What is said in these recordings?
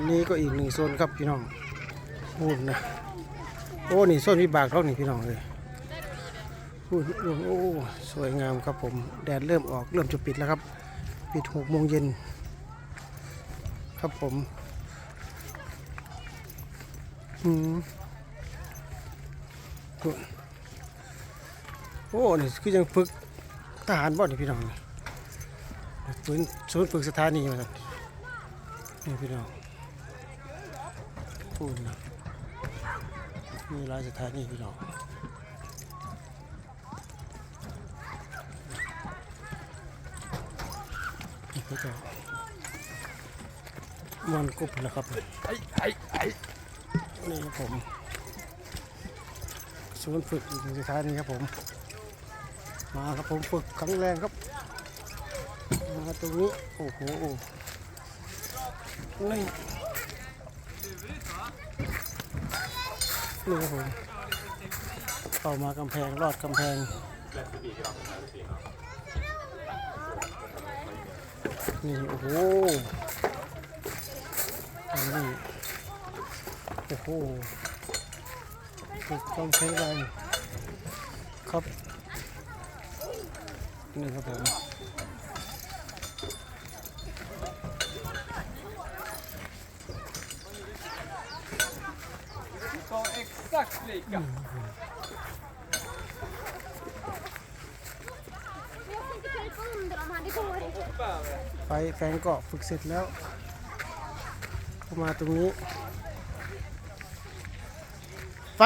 อันนี้ก็อีกหนึ่งโซนครับพี่น้องพูดนะโอ้นี่โซนวิบากท้องนี่พี่น้องเลยพูดโอ้โอ้สวยงามครับผมแดดเริ่มออกเริ่มจะปิดแล้วครับ ปิดหกโมงเย็นครับผมอืมโอ้นี่คือยังฝึกทหารบ่นี่พี่น้องนี่ศูนศูนย์ฝึกสถานีมาครับนี่พี่น้อง พูดนะมีหลายสถานีพี่น้องนี่เขาจะมันกรุบแล้วครับนี่ครับผมศูนย์ฝึกอีกหนึ่สถานีครับผม มาครับผมฝึกครั้งแรงครับมาตรงนี้โอ้โหนี่ นี่ครับผมเข้ามากำแพงรอดกำแพงนี่โอ้โหนนี้โอ้โหติดกำแพงแรงครับนี่ครับผม ไฟแฟงก็ฝึกเสร็จแล้วเข้ามาตรงนี้ ไฟ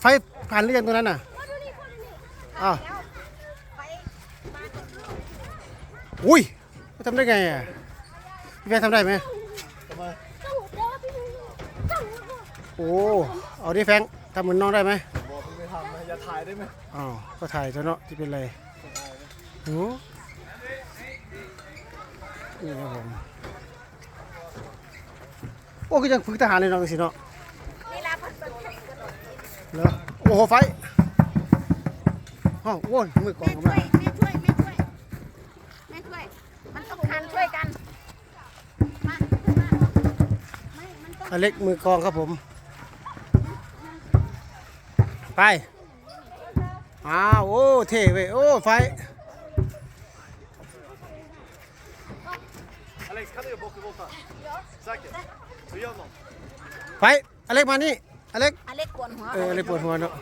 ไฟผ่านหรือยังตรงนั้นน่ะ Kolla ni, kolla ni. อ้าวอุ้ยทำได้ไงอะพี่แฟนทำได้ไหม Stå där, stå โอ้ เอาดิแฟง ทำเหมือนน้องได้ไหมบอกไม่ทำนะอย่าถ่ายได้ไหมอ้าวก็ถ่ายเถอะเนาะที่เป็นไรโอ้นี่ครับผมโอ้ก็ยังฝึกทหารเลยเนาะสิเนาะ Ni lär på เหรอโอ้โหไฟห้องโว้นมือกล่องแม่เข้าช่วมายแม่ช่วยแม่ช่วยแม่ช่วย มันต้องหันช่วยกันมาขึ้นมาไม่มันต้องอเล็กมือกลองครับผม ไป อ้าว โอ้ เท่เว้ย โอ้ ไฟ Alex, kan du göra bockenvoltar? Säkert? Så gör någon. ไฟ อเล็กมานี่ อเล็ก อเล็กปวดหัวเออ อเล็กปวดหัวเนาะ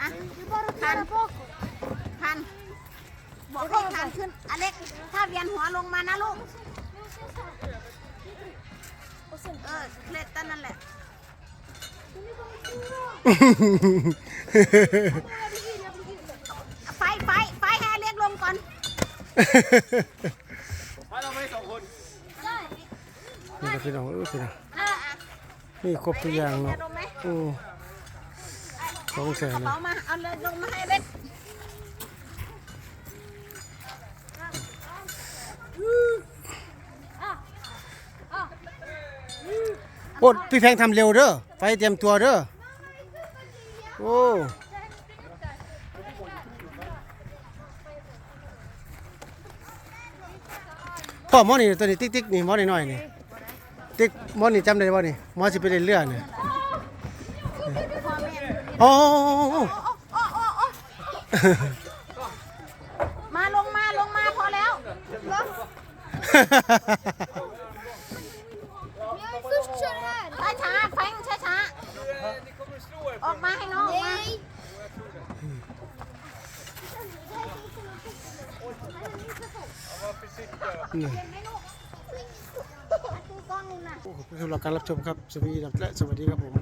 อะพันพันบอกให้พันขึ้น อเล็ก ถ้าเวียนหัวลงมานะลูก เออเล็กตั้นนั่นแหละ ไฟไฟไฟให้อเล็กลงก่อน Här har vi song นี่ก็พี่น้องเออพี่น้องอะอะนี่ครบทุกอย่างเนาะจะลงไหมอือสองแสนกระเลยเป๋ามาเอาเลยลงมาให้เบ็ด โอ้พี่แพงทำเร็วเด้อไฟเตรียมตัวเด้อโอ้พ่อหมอนี่ตัวนี้ติ๊กติ๊กนี่หมอนี่น้อยนี่ติ๊กหมอนี่จำได้บ่นี่หมอสิไปเล่นเรือนี่พ่อแม่โอ้โอ้โอ้โอ้โอ้โอ้โอ้มาลงมาลงมาพอแล้วลงช้าช้าๆแฟงช้าช้า Ni kommer slå er. ๆออกมาให้น้องออกมา Varför sitter jag? นี่เห็นไหมลูกดูกล้องนู่นะโอ้ขอบคุณสำหรับการรับชมครับสวัสดีและสวัสดีครับผม